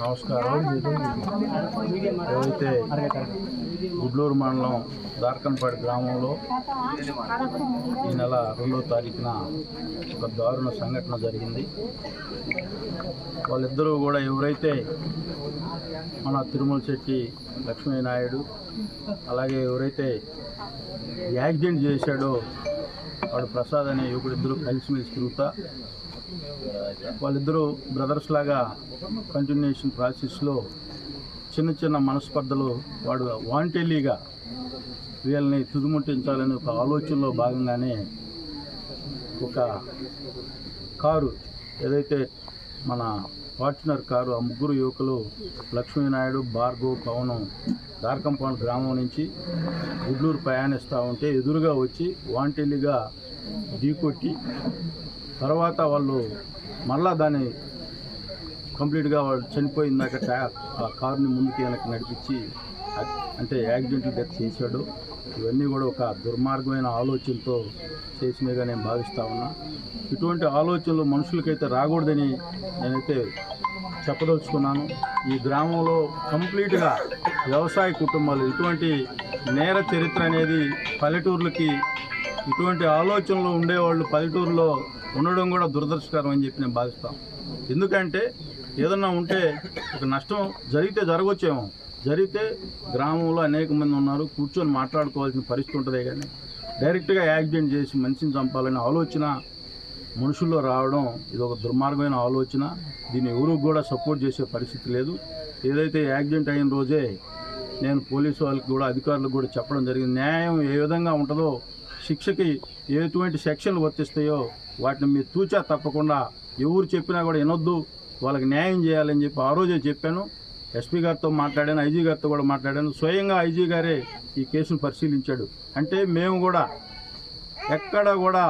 నమస్కారం. ఏవైతే గుడ్లూరు మండలం దార్కన్పాడు గ్రామంలో ఈ నెల రెండో తారీఖున ఒక దారుణ సంఘటన జరిగింది. వాళ్ళిద్దరూ కూడా ఎవరైతే మన తిరుమల శెట్టి లక్ష్మీనాయుడు అలాగే ఎవరైతే యాక్సిడెంట్ చేశాడో వాడు ప్రసాద్ అనే యువకుడిద్దరూ కలిసిమెలిసి తిరుగుతా వాళ్ళిద్దరూ బ్రదర్స్ లాగా కంటిన్యూషన్ ప్రాసెస్లో చిన్న చిన్న మనస్పర్ధలు వాడు వాంటెలీగా వీళ్ళని తుదిముట్టించాలనే ఒక ఆలోచనలో భాగంగానే ఒక కారు ఏదైతే మన ఫార్చునర్ కారు ఆ ముగ్గురు యువకులు లక్ష్మీనాయుడు భార్గవ్ పవనం దార్కంపాడు గ్రామం నుంచి గుడ్లూరు ప్రయాణిస్తూ ఉంటే ఎదురుగా వచ్చి వాంటెల్లిగా ఢీకొట్టి తర్వాత వాళ్ళు మళ్ళా దాన్ని కంప్లీట్గా వాళ్ళు చనిపోయిందాక ఆ కారుని ముందుకి వెనక్కి నడిపించి అంటే యాక్సిడెంట్ డెత్ చేశాడు. ఇవన్నీ కూడా ఒక దుర్మార్గమైన ఆలోచనతో చేసినగా నేను భావిస్తా ఉన్నా. ఇటువంటి ఆలోచనలు మనుషులకైతే రాకూడదని నేనైతే చెప్పదలుచుకున్నాను. ఈ గ్రామంలో కంప్లీట్గా వ్యవసాయ కుటుంబాలు ఇటువంటి నేర చరిత్ర అనేది పల్లెటూర్లకి ఇటువంటి ఆలోచనలు ఉండేవాళ్ళు పల్లెటూరులో ఉండడం కూడా దురదృష్టకరం అని చెప్పి నేను భావిస్తాం ఎందుకంటే ఏదన్నా ఉంటే ఒక నష్టం జరిగితే జరగవచ్చేమో జరిగితే గ్రామంలో అనేక మంది ఉన్నారు కూర్చొని మాట్లాడుకోవాల్సిన పరిస్థితి ఉంటుందే కానీ డైరెక్ట్గా యాక్సిడెంట్ చేసి మనిషిని చంపాలనే ఆలోచన మనుషుల్లో రావడం ఇది ఒక దుర్మార్గమైన ఆలోచన. దీన్ని ఎవరు కూడా సపోర్ట్ చేసే పరిస్థితి లేదు. ఏదైతే యాక్సిడెంట్ అయిన రోజే నేను పోలీసు వాళ్ళకి కూడా అధికారులకు కూడా చెప్పడం జరిగింది. న్యాయం ఏ విధంగా ఉంటుందో శిక్షకి ఎటువంటి సెక్షన్లు వర్తిస్తాయో వాటిని మీరు తూచా తప్పకుండా ఎవరు చెప్పినా కూడా వినొద్దు. వాళ్ళకి న్యాయం చేయాలని చెప్పి ఆ రోజే చెప్పాను. ఎస్పీ గారితో మాట్లాడాను ఐజీ గారితో కూడా మాట్లాడాను. స్వయంగా ఐజీ గారే ఈ కేసును పరిశీలించాడు. అంటే మేము కూడా ఎక్కడ కూడా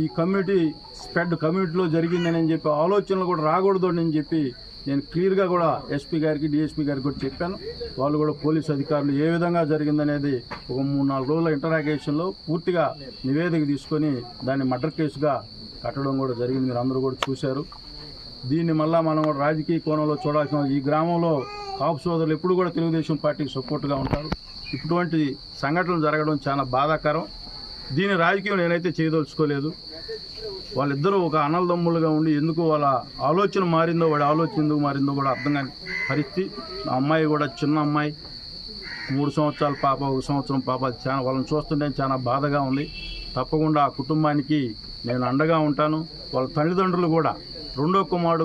ఈ కమ్యూనిటీ స్ప్రెడ్ కమ్యూనిటీలో జరిగిందని చెప్పి ఆలోచనలు కూడా రాకూడదు అని చెప్పి నేను క్లియర్గా కూడా ఎస్పీ గారికి డిఎస్పీ గారికి కూడా చెప్పాను. వాళ్ళు కూడా పోలీస్ అధికారులు ఏ విధంగా జరిగిందనేది ఒక మూడు నాలుగు రోజుల ఇంటరాగేషన్లో పూర్తిగా నివేదిక తీసుకొని దాన్ని మర్డర్ కేసుగా కట్టడం కూడా జరిగింది. మీరు అందరూ కూడా చూశారు. దీన్ని మళ్ళా మనం కూడా రాజకీయ కోణంలో చూడాల్సిన ఈ గ్రామంలో కాపు సోదరులు ఎప్పుడు కూడా తెలుగుదేశం పార్టీకి సపోర్ట్గా ఉంటారు. ఇటువంటి సంఘటనలు జరగడం చాలా బాధాకరం. దీని రాజకీయం నేనైతే చేయదలుచుకోలేదు. వాళ్ళిద్దరూ ఒక అనలదమ్ములుగా ఉండి ఎందుకు వాళ్ళ ఆలోచన మారిందో వాడి ఆలోచన ఎందుకు మారిందో కూడా అర్థం కాని పరిస్థితి. అమ్మాయి కూడా చిన్న అమ్మాయి. మూడు సంవత్సరాల పాప ఒక సంవత్సరం పాప. చాలా వాళ్ళని చూస్తుంటే చాలా బాధగా ఉంది. తప్పకుండా ఆ కుటుంబానికి నేను అండగా ఉంటాను. వాళ్ళ తల్లిదండ్రులు కూడా రెండో కుమారుడు